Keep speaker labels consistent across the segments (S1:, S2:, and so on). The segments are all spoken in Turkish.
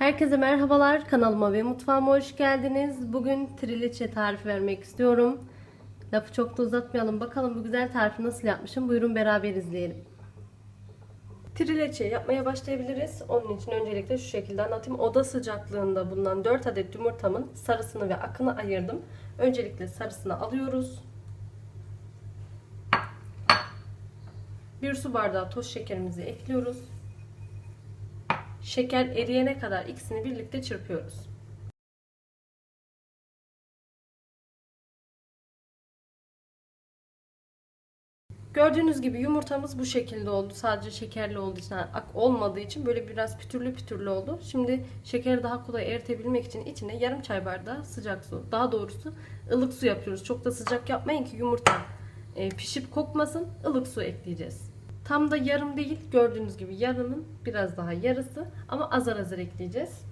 S1: Herkese merhabalar. Kanalıma ve mutfağıma hoş geldiniz. Bugün trileçe tarifi vermek istiyorum. Lafı çok da uzatmayalım. Bakalım bu güzel tarifi nasıl yapmışım. Buyurun beraber izleyelim. Trileçe yapmaya başlayabiliriz. Onun için öncelikle şu şekilde anlatayım. Oda sıcaklığında bulunan 4 adet yumurtamın sarısını ve akını ayırdım. Öncelikle sarısını alıyoruz. Bir su bardağı toz şekerimizi ekliyoruz. Şeker eriyene kadar ikisini birlikte çırpıyoruz. Gördüğünüz gibi yumurtamız bu şekilde oldu. Sadece şekerli olduğu için, ak olmadığı için böyle biraz pütürlü pütürlü oldu. Şimdi şekeri daha kolay eritebilmek için içine yarım çay bardağı sıcak su, daha doğrusu ılık su yapıyoruz. Çok da sıcak yapmayın ki yumurta e, pişip kokmasın. Ilık su ekleyeceğiz. Tam da yarım değil. Gördüğünüz gibi yarının biraz daha yarısı ama azar azar ekleyeceğiz.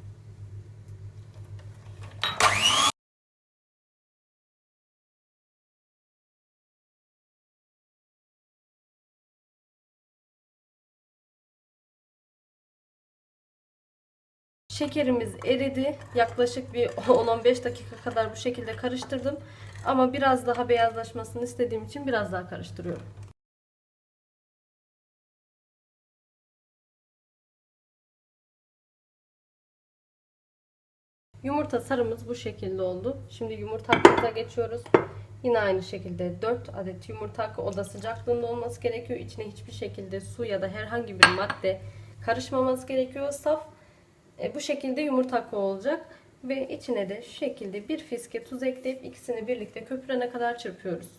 S1: Şekerimiz eridi. Yaklaşık bir 10-15 dakika kadar bu şekilde karıştırdım. Ama biraz daha beyazlaşmasını istediğim için biraz daha karıştırıyorum. Yumurta sarımız bu şekilde oldu. Şimdi yumurta hakkımıza geçiyoruz. Yine aynı şekilde 4 adet yumurta hakkı oda sıcaklığında olması gerekiyor. İçine hiçbir şekilde su ya da herhangi bir madde karışmaması gerekiyor. Saf e, bu şekilde yumurta hakkı olacak. Ve içine de şu şekilde bir fiske tuz ekleyip ikisini birlikte köpürene kadar çırpıyoruz.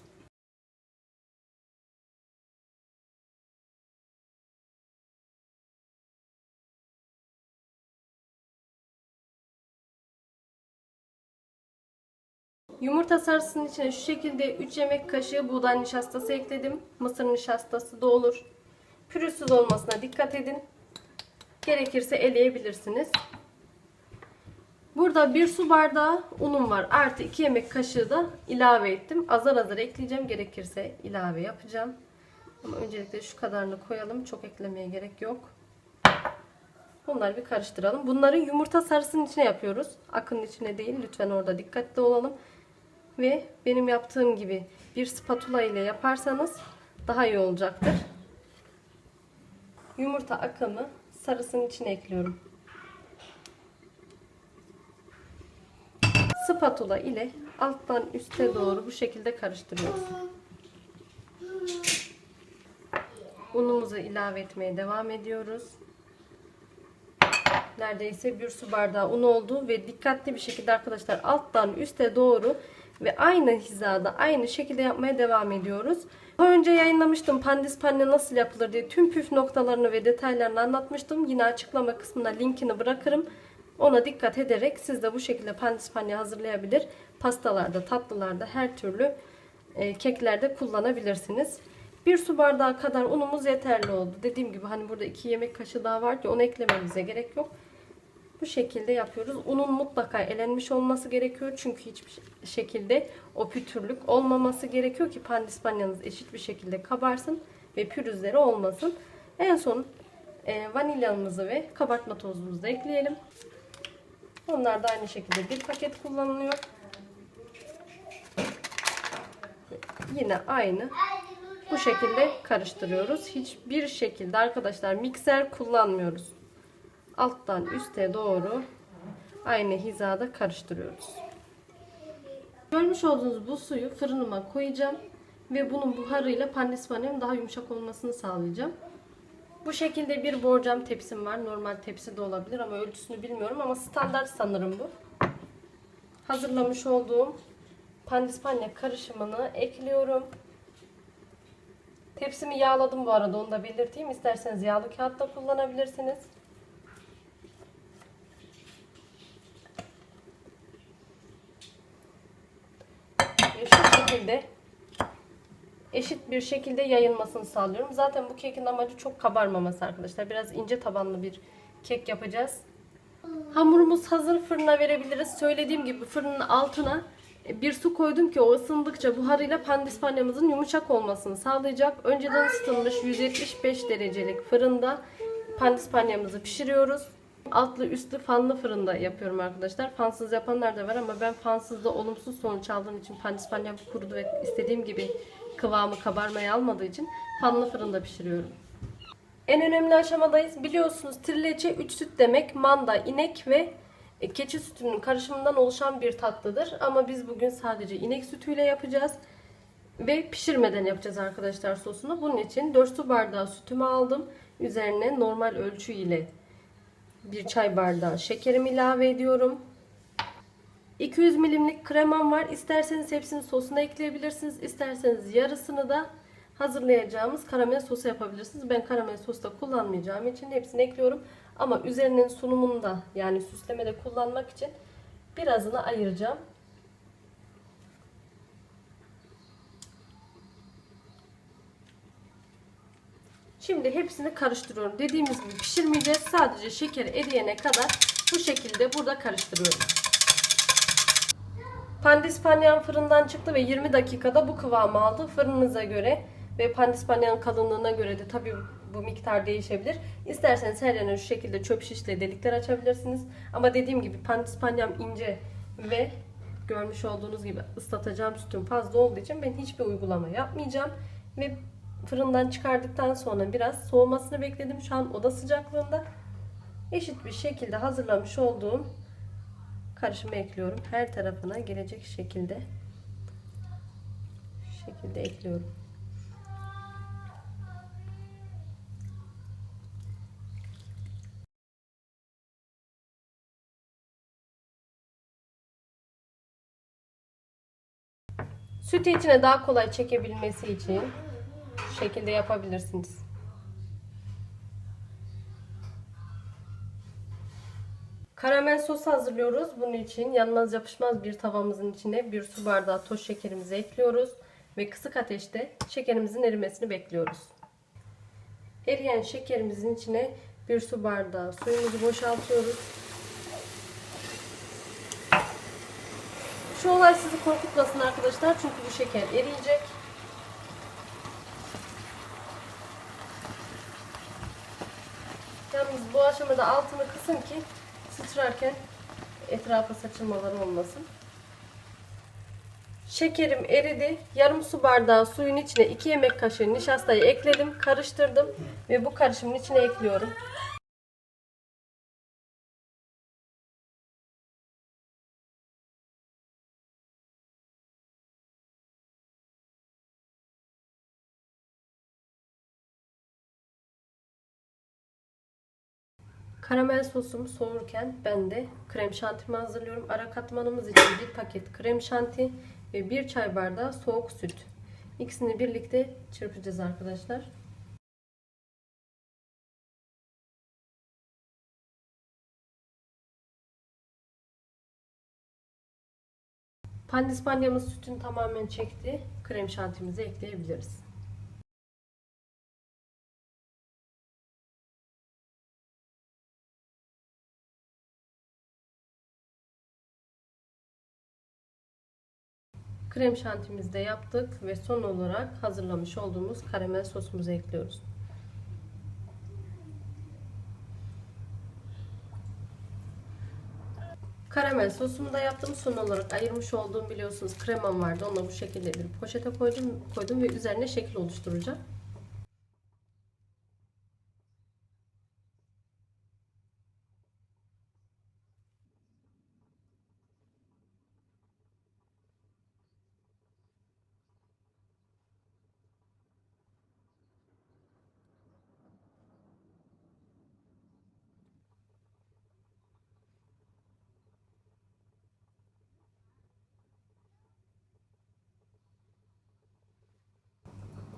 S1: Yumurta sarısının içine şu şekilde 3 yemek kaşığı buğday nişastası ekledim. Mısır nişastası da olur. Pürüzsüz olmasına dikkat edin. Gerekirse eleyebilirsiniz. Burada bir su bardağı unum var. Artı 2 yemek kaşığı da ilave ettim. Azar azar ekleyeceğim. Gerekirse ilave yapacağım. Ama öncelikle şu kadarını koyalım. Çok eklemeye gerek yok. Bunları bir karıştıralım. Bunları yumurta sarısının içine yapıyoruz. Akının içine değil. Lütfen orada dikkatli olalım. Ve benim yaptığım gibi bir spatula ile yaparsanız daha iyi olacaktır. Yumurta akımı sarısının içine ekliyorum. Spatula ile alttan üste doğru bu şekilde karıştırıyoruz. Unumuzu ilave etmeye devam ediyoruz. Neredeyse bir su bardağı un oldu ve dikkatli bir şekilde arkadaşlar alttan üste doğru ve aynı hizada aynı şekilde yapmaya devam ediyoruz. Daha önce yayınlamıştım pandispanne nasıl yapılır diye tüm püf noktalarını ve detaylarını anlatmıştım. Yine açıklama kısmına linkini bırakırım. Ona dikkat ederek siz de bu şekilde pandispanne hazırlayabilir. Pastalarda, tatlılarda, her türlü e, keklerde kullanabilirsiniz. Bir su bardağı kadar unumuz yeterli oldu. Dediğim gibi hani burada iki yemek kaşığı daha var ki onu eklememize gerek yok. Bu şekilde yapıyoruz. Unun mutlaka elenmiş olması gerekiyor. Çünkü hiçbir şekilde o pütürlük olmaması gerekiyor ki pandispanyanız eşit bir şekilde kabarsın ve pürüzleri olmasın. En son e, vanilyamızı ve kabartma tozumuzu da ekleyelim. Onlar da aynı şekilde bir paket kullanılıyor. Yine aynı bu şekilde karıştırıyoruz. Hiçbir şekilde arkadaşlar mikser kullanmıyoruz. Alttan üste doğru aynı hizada karıştırıyoruz. Görmüş olduğunuz bu suyu fırınıma koyacağım ve bunun buharıyla pandispanem daha yumuşak olmasını sağlayacağım. Bu şekilde bir borcam tepsim var. Normal tepsi de olabilir ama ölçüsünü bilmiyorum ama standart sanırım bu. Hazırlamış olduğum pandispanya karışımını ekliyorum. Tepsimi yağladım bu arada onu da belirteyim. İsterseniz yağlı kağıt da kullanabilirsiniz. Ve şu şekilde eşit bir şekilde yayılmasını sağlıyorum. Zaten bu kekin amacı çok kabarmaması arkadaşlar. Biraz ince tabanlı bir kek yapacağız. Hamurumuz hazır fırına verebiliriz. Söylediğim gibi fırının altına bir su koydum ki o ısındıkça buharıyla pandispanyamızın yumuşak olmasını sağlayacak. Önceden ısıtılmış 175 derecelik fırında pandispanyamızı pişiriyoruz. Altlı üstlü fanlı fırında yapıyorum arkadaşlar. Fansız yapanlar da var ama ben fansızda olumsuz sonuç aldığım için pandispanyam kurudu ve istediğim gibi kıvamı kabarmayı almadığı için fanlı fırında pişiriyorum. En önemli aşamadayız. Biliyorsunuz trileçe 3 süt demek. Manda, inek ve e, keçi sütünün karışımından oluşan bir tatlıdır. Ama biz bugün sadece inek sütüyle yapacağız. Ve pişirmeden yapacağız arkadaşlar sosunu. Bunun için 4 su bardağı sütümü aldım. Üzerine normal ölçü ile bir çay bardağı şekerimi ilave ediyorum. 200 milimlik kremam var. İsterseniz hepsini sosuna ekleyebilirsiniz. İsterseniz yarısını da hazırlayacağımız karamel sosu yapabilirsiniz. Ben karamel sosu da kullanmayacağım için hepsini ekliyorum. Ama üzerinin sunumunda yani süslemede kullanmak için birazını ayıracağım. Şimdi hepsini karıştırıyorum. Dediğimiz gibi pişirmeyeceğiz. Sadece şeker eriyene kadar bu şekilde burada karıştırıyorum. Pandispanyan fırından çıktı ve 20 dakikada bu kıvamı aldı. Fırınınıza göre ve pandispanyanın kalınlığına göre de tabii bu miktar değişebilir. İsterseniz her yerine şu şekilde çöp şişle delikler açabilirsiniz. Ama dediğim gibi pandispanyam ince ve görmüş olduğunuz gibi ıslatacağım sütüm fazla olduğu için ben hiçbir uygulama yapmayacağım. Ve fırından çıkardıktan sonra biraz soğumasını bekledim. Şu an oda sıcaklığında eşit bir şekilde hazırlamış olduğum karışımı ekliyorum. Her tarafına gelecek şekilde şekilde ekliyorum. Sütü içine daha kolay çekebilmesi için şekilde yapabilirsiniz. Karamel sos hazırlıyoruz. Bunun için yanmaz yapışmaz bir tavamızın içine bir su bardağı toz şekerimizi ekliyoruz. Ve kısık ateşte şekerimizin erimesini bekliyoruz. Eriyen şekerimizin içine bir su bardağı suyumuzu boşaltıyoruz. Şu olay sizi korkutmasın arkadaşlar çünkü bu şeker eriyecek. Bu aşamada altını kısın ki sıçrarken etrafa saçılmaları olmasın. Şekerim eridi. Yarım su bardağı suyun içine 2 yemek kaşığı nişastayı ekledim, karıştırdım ve bu karışımın içine ekliyorum. Karamel sosum soğurken ben de krem şantimi hazırlıyorum. Ara katmanımız için bir paket krem şanti ve bir çay bardağı soğuk süt. İkisini birlikte çırpacağız arkadaşlar. Pandispanyamız sütün tamamen çekti. Krem şantimizi ekleyebiliriz. Krem şantimizi de yaptık ve son olarak hazırlamış olduğumuz karamel sosumuzu ekliyoruz. Karamel sosumu da yaptım. Son olarak ayırmış olduğum biliyorsunuz kremam vardı. Onu bu şekilde bir poşete koydum, koydum ve üzerine şekil oluşturacağım.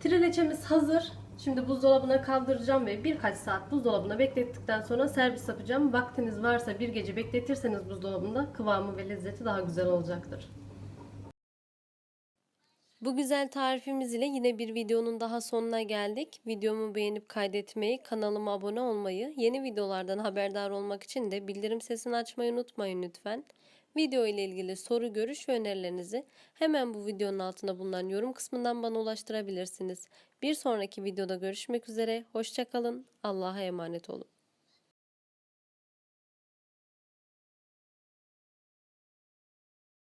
S1: Trileçemiz hazır. Şimdi buzdolabına kaldıracağım ve birkaç saat buzdolabına beklettikten sonra servis yapacağım. Vaktiniz varsa bir gece bekletirseniz buzdolabında kıvamı ve lezzeti daha güzel olacaktır. Bu güzel tarifimiz ile yine bir videonun daha sonuna geldik. Videomu beğenip kaydetmeyi, kanalıma abone olmayı, yeni videolardan haberdar olmak için de bildirim sesini açmayı unutmayın lütfen. Video ile ilgili soru, görüş ve önerilerinizi hemen bu videonun altında bulunan yorum kısmından bana ulaştırabilirsiniz. Bir sonraki videoda görüşmek üzere. Hoşçakalın. Allah'a emanet olun.